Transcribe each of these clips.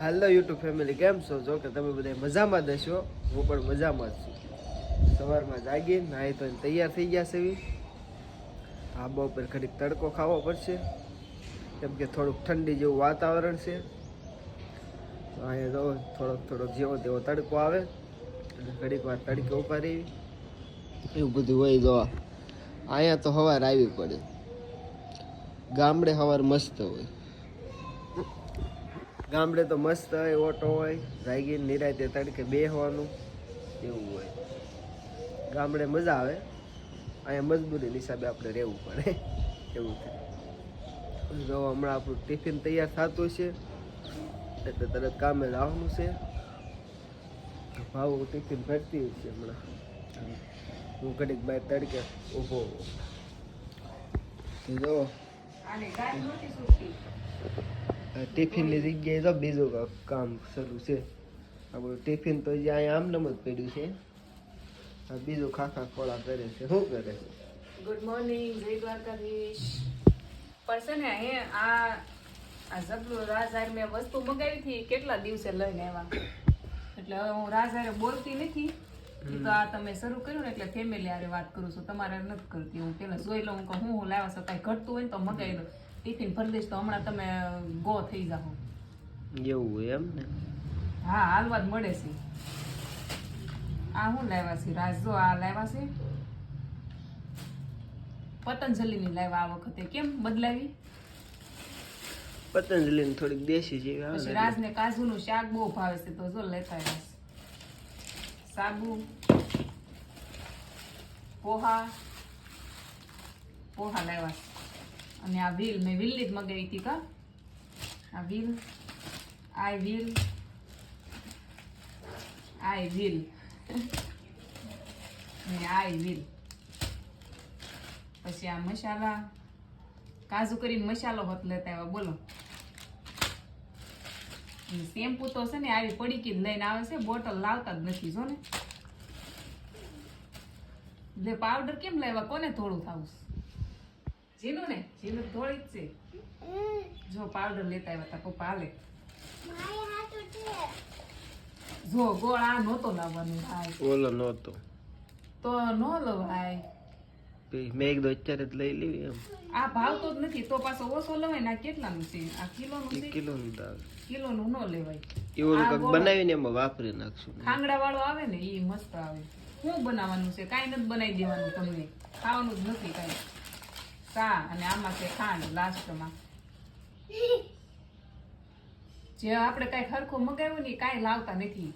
હાલો YouTube family કેમ છો? જો કે તમે બધા મજામાં હશો. હું પણ મજામાં જ છું. સવારમાં જાગી નાહી તો તૈયાર થઈ ગયા છે એવી આબા ઉપર ઘડીક તડકો ખાવો પડશે. કેમ કે થોડુંક ઠંડી જેવું વાતાવરણ છે. અહીંયા જો થોડોક થોડોક જેવો તેવો તડકો આવે. એટલે ઘડીક વાર તડકે ઊભા રહી એવું બધું હોય જો અહીંયા તો હવાર આવી પડે. ગામડે હવાર મસ્ત હોય. ગામડે તો મસ્ત હોય, ઓટો હોય જાગી નિરાતે તડકે બેહવાનું, એવું હોય. ગામડે મજા આવે. અહીંયા મજબૂરી હિસાબે આપણે રહેવું પડે. એવું થાય. જો હમણાં આપણું ટિફિન તૈયાર થતું છે એટલે તરત કામે લાવવાનું છે. ભાવ ટિફિન ભરતી છે હમણાં. હું ઘડીક બાય તડકે ઊભો જો. ટિફિનની જગ્યાએ તો બીજું કામ શરૂ છે. આપણું ટિફિન તો જે અહીંયા નમ જ પડ્યું છે. બીજું ખાખા ખોળા કરે છે. શું કરે છે? ગુડ મોર્નિંગ જય દ્વારકાધીશ. પણ છે ને હે આ આ જબલું રાજાર મેં વસ્તુ મગાવી હતી, કેટલા દિવસે લઈને આવ્યા? એટલે હવે હું રાજારે બોલતી નથી. તો આ તમે શરૂ કર્યું ને, એટલે ફેમિલી આરે વાત કરું છું. તમારે નથી કરતી. હું પેલા જોઈ લઉં કે હું હું લાવ્યા છો કાંઈ ઘટતું હોય ને તો મગાવી દો ટિફિન ભરી દઈશ તો હમણાં તમે ગો થઈ જાઓ. એવું એમ ને? હા હાલવા જ મળે છે. આ હું લાવ્યા છે? રાજ જો આ લાવ્યા છે? પતંજલિની લાવ્યા આ વખતે. કેમ બદલાવી? પતંજલિની થોડીક દેશી જેવી આવે પછી ને રાજને કાજુનું શાક બહુ ભાવે છે તો જો લેતા આવ્યા સાબુ પોહા પોહા લાવ્યા છે. અને આ વ્હીલ, મેં વ્હીલની જ મગાવી હતી કા? આ વ્હીલ, આઈ વ્હીલ આઈ વ્હીલ. ને આઈ વ્હીલ. પછી આ મસાલા, કાજુ કરીને મસાલો હોત લેતા આવ્યા, બોલો. શેમ્પુ તો છે ને આવી પડીકી લઈને આવે છે, બોટલ લાવતા જ નથી, જો ને. એટલે પાવડર કેમ લાવ્યા? કોને થોડું થાવું જીનું ને? જીનું થોડી જ છે જો પાવડર લેતા આવ્યા તા પપ્પા હાલે. જો ગોળ આ નહોતો લાવવાનું ભાઈ. ઓલો નહોતો. તો નો લવાય. મેં એક દો અત્યારે જ લઈ લેવી એમ. આ ભાવતો જ નથી તો પાછો ઓછો લવાય ને આ કેટલાનું છે? આ કિલોનું છે? કિલોનું કિલોનું ન લેવાય. એ કંઈક બનાવીને એમાં વાપરી નાખશું. ખાંગડા વાળો આવે ને એ મસ્ત આવે. શું બનાવવાનું છે? કાંઈ નથી બનાવી દેવાનું તમને. ખાવાનું જ નથી કાંઈ. ચા અને આમાં છે ખાંડ લાસ્ટમાં. જે આપણે કાંઈ ખરખું મગાવ્યું ને કાંઈ લાવતા નથી.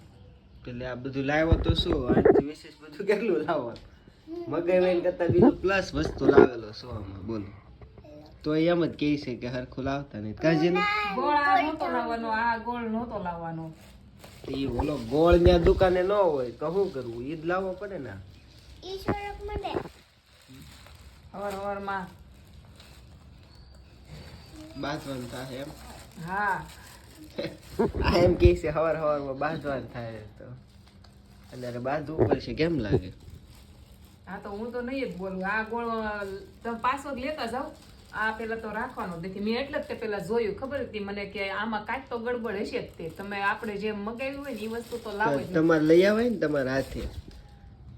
એટલે આ બધું લાવ્યો તો શું? આનાથી વિશેષ બધું કેટલું લાવવાનું મગાવ્યા કરતા બીજું પ્લસ વસ્તુ લાવેલો શું આમાં બોલો. તો એ એમ જ કહે છે કે હરખું લાવતા નહીં કાજી ગોળ આ નહોતો લાવવાનો આ ગોળ નહોતો લાવવાનો. એ ઓલો ગોળ ત્યાં દુકાને ન હોય તો શું કરવું ઈ જ લાવવો પડે ને હવાર હવારમાં બાંધવાનું થાય એમ? હા. આ એમ કહે છે હવાર હવારમાં બાંધવાનું થાય તો. એટલે બાંધવું પડશે કેમ લાગે? હા તો હું તો નહીં જ બોલું. આ ગોળ તમે પાસવર્ડ લેતા જાઓ. આ પેલા તો રાખવાનો દેખી મેં એટલે જ તે પેલા જોયું. ખબર હતી મને કે આમાં કાંઈક તો ગડબડ હશે જ તે. તમે આપણે જે મગાવ્યું હોય ને એ વસ્તુ તો લાવો તમારે લઈ આવે ને તમારા હાથે.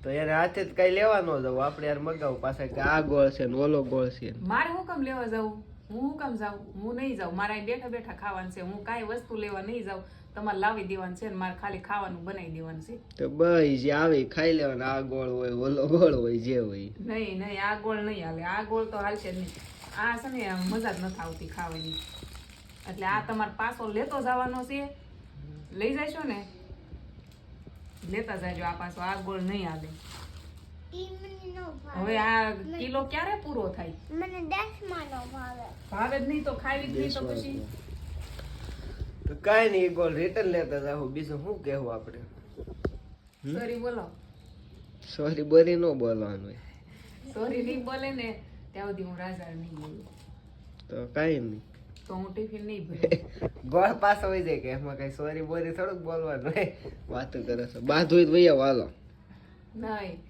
તો યાર હાથે જ કઈ લેવા ન જવું આપણે યાર મગાવું પાછા કે આ ગોળ છે ને ઓલો ગોળ છે મારે હું કામ લેવા જાઉં? હું કામ જાઉં? હું નહીં જાઉં. મારે બેઠા બેઠા ખાવાનું છે. હું કાંઈ વસ્તુ લેવા નહીં જાઉં. તમારે લાવી દેવાનું છે ને મારે ખાલી ખાવાનું બનાવી દેવાનું છે. તો બસ જે આવે ખાઈ લેવાનું. આ ગોળ હોય ઓલો ગોળ હોય જે હોય. નહીં નહીં આ ગોળ નહીં હાલે. આ ગોળ તો હાલશે નહીં. આ છે ને મજા જ નથી આવતી ખાવાની. એટલે આ તમારે પાછો લેતો જવાનો છે. લઈ જશો ને? લેતા જાયજો આ પાછો. આ ગોળ નહીં હાલે. હવે આ કિલો ક્યારે પૂરો થાય? મને દસમાનો ભાવે. ભાવે જ નહીં તો ખાવી જ નહીં તો પછી. તો કાંઈ નહીં ગોલ રિટર્ન લેતા જાવ બીજું શું કહેવું આપણે? સોરી બોલો. સોરી બોરી ન બોલવાનું હોય. સોરી નહીં બોલે ને ત્યાં સુધી હું રાજા નહીં બોલું. તો કાંઈ નહીં. તો હું ટિફિન નહીં ભરે. ગોળ પાસ હોય જાય કે એમાં કઈ સોરી બોરી થોડુંક બોલવાનું હોય. વાતો કરે છે. બાંધ હોય તો ભાઈ વાલો નહીં.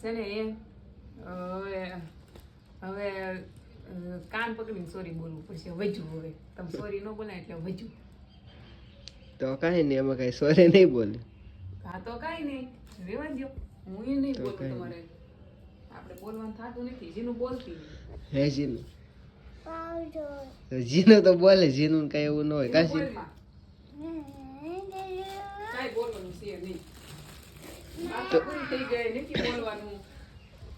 છે ને એ હવે કાન પકડીને સોરી બોલવું પડશે વજુ હવે. તમે સોરી ન બોલે એટલે વજુ તો કાંઈ નહીં એમાં કાંઈ સોરી નહીં બોલે. હા તો કાંઈ નહીં. રેવા દો હું એ નહીં બોલું તમારે. આપણે બોલવાનું થતું નથી જીનું બોલતી હે જીનું? જીનું તો બોલે જીનું કાંઈ એવું ન હોય. કાંઈ બોલવાનું છે નહીં. તો- કઈ થઈ ગઈ નથી બોલવાનું.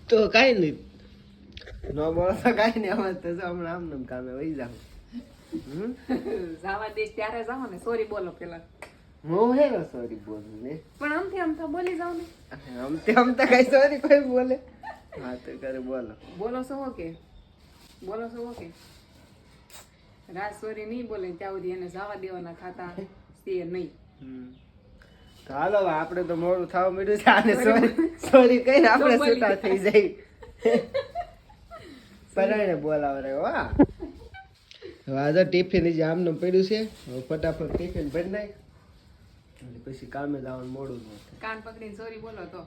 તો કાંઈ નહીં. ન બોલો તો કાંઈ નહીં અમે તો હમણાં આમ નામ કામે વહી જાવ હમ? જાવા દે ત્યારે જાવ ને સોરી બોલો પેલા. હું હે સોરી બોલું ને? પણ આમથી આમ તો બોલી જાવ ને. આમ તે આમ તો કાંઈ સોરી કોઈ બોલે. હા તો કરે બોલો. બોલો છો કે બોલો છો કે રાજ સોરી નહીં બોલે ત્યાં સુધી એને જવા દેવાના ખાતા છે નહીં. હાલો આપણે તો મોડું થવા મળ્યું છે. આને સોરી સોરી કઈ આપણે સુતા થઈ જાય પરણે બોલાવે રે વાહ હવે ટિફિન જે આમનું પડ્યું છે ફટાફટ ટિફિન ભરી નાખ. અને પછી કામે જવાનું મોડું થાય. કાન પકડીને સોરી બોલો તો.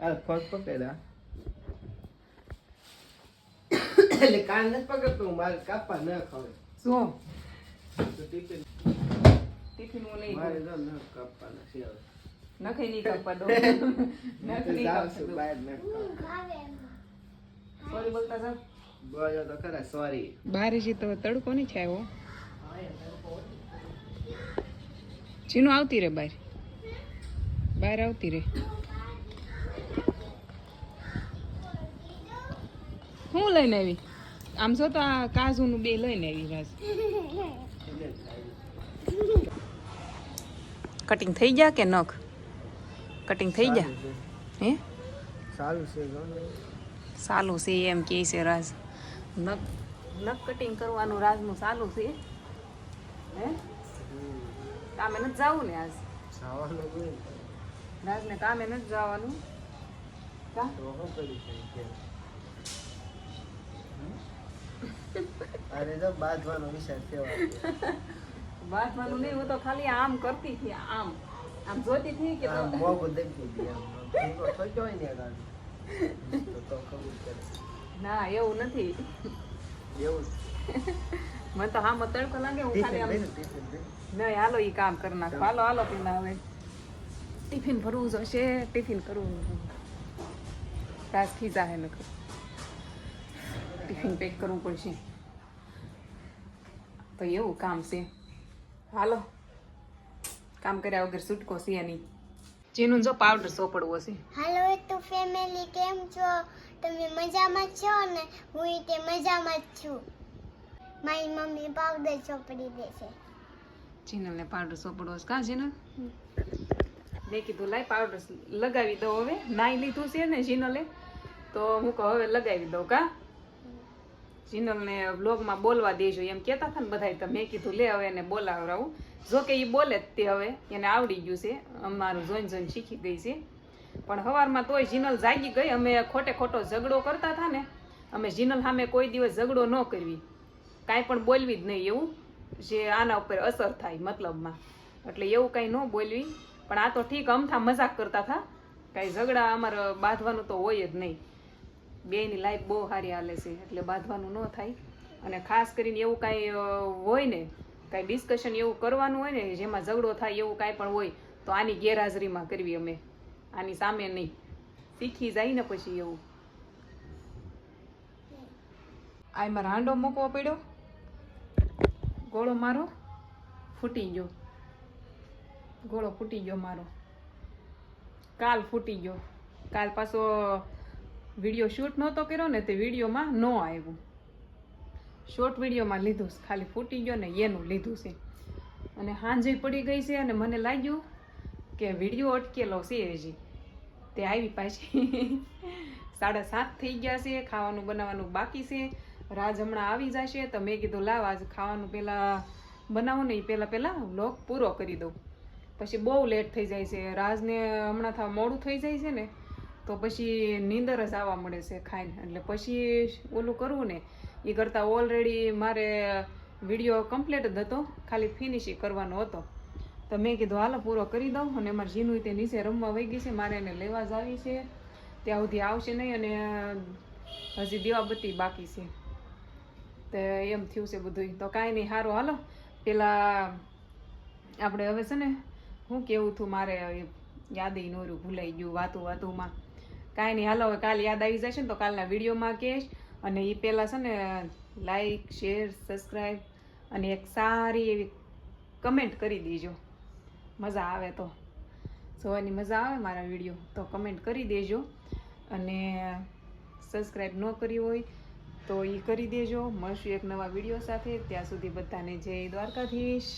આ ફોન પકડ્યા. એટલે કાન નથી પકડતું મારે કાપવા ન ખબર શું? તો ટિફિન મારે તો કાપવાના છે હવે. નખે નહીં કાપવા દો. નખ નહીં કાપવા બહાર ન સોરી બોલતા જાવ બોલો તો ખરા સોરી બહાર છે તો તડકો નહીં છાયો ચીનું આવતી રે બહાર બહાર આવતી રે હું લઈને આવી? આમ જો તો આ કાજુનું બે લઈને આવી રાસ. કટિંગ થઈ ગયા કે નખ? કટિંગ થઈ ગયા? હે? સારું છે સારું સાલું છે એમ કે છે રાજ. નખ નખ કટિંગ કરવાનું રાજનું સાલું છે? હે? કામે નથી જવું ને આજ? રાજને કામે નથી જવાનું? કા? અરે તો બાંધવાનો વિચાર થયો આપણે. નહીં હું તો ખાલી આમ કરતી હતી આમ. આમ જોતી હતી કે આમ તો મોંઘું દેખી દે આમ. ભેગો થયો હોય ને એવું નથી. એવું. મને તો હા તડકો લાગે હું ખાલી આમ. નહીં હાલો ઈ કામ કરી નાખો. હાલો હાલો પેલા હવે. ટિફિન ભરવું જોશે ટિફિન કરવું રાસ ખીજા હે નકર. ટિફિન પેક કરવું પડશે. તો એવું કામ છે. હાલો. કામ કર્યા વગર છૂટકો છે નહીં. જેનું જો પાવડર સોપડવો છે હાલો તો ફેમિલી કેમ છો? તમે મજામાં છો ને? હું તે મજામાં જ છું. મારી મમ્મી પાવડર સોપડી દે છે. જીનલને પાવડર સોપડવો છે. કા જીનલ? મેં કીધું લાય પાવડર લગાવી દઉં હવે. નાઈ લીધું છે ને જીનલે? તો હું કહું હવે લગાવી દઉં. કા? જીનલને બ્લોગમાં બોલવા દેજો એમ કહેતા હતા ને બધાય, તો મેં કીધું, લે હવે એને બોલાવરાવું. જો કે એ બોલે જ તે હવે, એને આવડી ગયું છે. અમારું જોઈન જોઈન શીખી ગઈ છે. પણ સવારમાં તોય જીનલ જાગી ગઈ. અમે ખોટે ખોટો ઝઘડો કરતા હતા ને, અમે જીનલ સામે કોઈ દિવસ ઝઘડો ન કરવી. કાંઈ પણ બોલવી જ નહીં એવું, જે આના ઉપર અસર થાય મતલબમાં. એટલે એવું કાંઈ ન બોલવી. પણ આ તો ઠીક, અમથા મજાક કરતા હતા. કાંઈ ઝઘડા અમારે બાંધવાનું તો હોય જ નહીં. બેયની લાઈફ બહુ સારી હાલે છે એટલે બાંધવાનું ન થાય. અને ખાસ કરીને એવું કાંઈ હોય ને કાંઈ ડિસ્કશન એવું કરવાનું હોય ને જેમાં ઝઘડો થાય એવું કાંઈ પણ હોય તો આની ગેરહાજરીમાં કરવી અમે. આની સામે નહીં. શીખી જાય ને પછી એવું. આ એમાં રાંડો મૂકવો પડ્યો? ગોળો મારો? ફૂટી ગયો. ગોળો ફૂટી ગયો મારો. કાલ ફૂટી ગયો. કાલ પાછો વીડિયો શૂટ નહોતો કર્યો ને તે વિડીયોમાં ન આવ્યું. શોર્ટ વિડીયોમાં લીધું. ખાલી ફૂટી ગયો ને એનું લીધું છે. અને હાંજે પડી ગઈ છે અને મને લાગ્યું કે વીડિયો અટકેલો છે હજી. તે આવી પાછી સાડા સાત થઈ ગયા છે, ખાવાનું બનાવવાનું બાકી છે. રાજ હમણાં આવી જશે તો મેં કીધું, લાવ આજ ખાવાનું પહેલાં બનાવો ને એ પહેલાં પહેલાં વ્લોગ પૂરો કરી દઉં. પછી બહુ લેટ થઈ જાય છે. રાજને હમણાં થા મોડું થઈ જાય છે ને તો પછી નીંદર જ આવવા મળે છે ખાઈને. એટલે પછી ઓલું કરવું ને એ કરતાં ઓલરેડી મારે વીડિયો કમ્પ્લીટ જ હતો, ખાલી ફિનિશિંગ કરવાનો હતો. તો મેં કીધું, હાલો, પૂરો કરી દઉં. અને અમારે જીનું તે નીચે રમવા વહી ગઈ છે, મારે એને લેવા જ આવી છે. ત્યાં સુધી આવશે નહીં અને હજી દીવાબત્તી બાકી છે. તો એમ થયું છે બધું તો કાંઈ નહીં સારું હાલો. પેલા આપણે હવે છે ને, હું કેવું હતું મારે યાદ નોરું ભૂલાઈ ગયું વાતું વાતુંમાં. કાંઈ નહીં, હાલો હવે કાલ યાદ આવી જશે ને તો કાલના વિડીયોમાં કહેશ. અને એ પહેલાં છે ને લાઈક શેર સબસ્ક્રાઈબ અને એક સારી એવી કમેન્ટ કરી દેજો. મજા આવે તો. જોવાની મજા આવે મારા વીડિયો, તો કમેન્ટ કરી દેજો. અને સબસ્ક્રાઈબ ન કરી હોય તો એ કરી દેજો. મળશું એક નવા વીડિયો સાથે. ત્યાં સુધી બધાને જય દ્વારકાધીશ.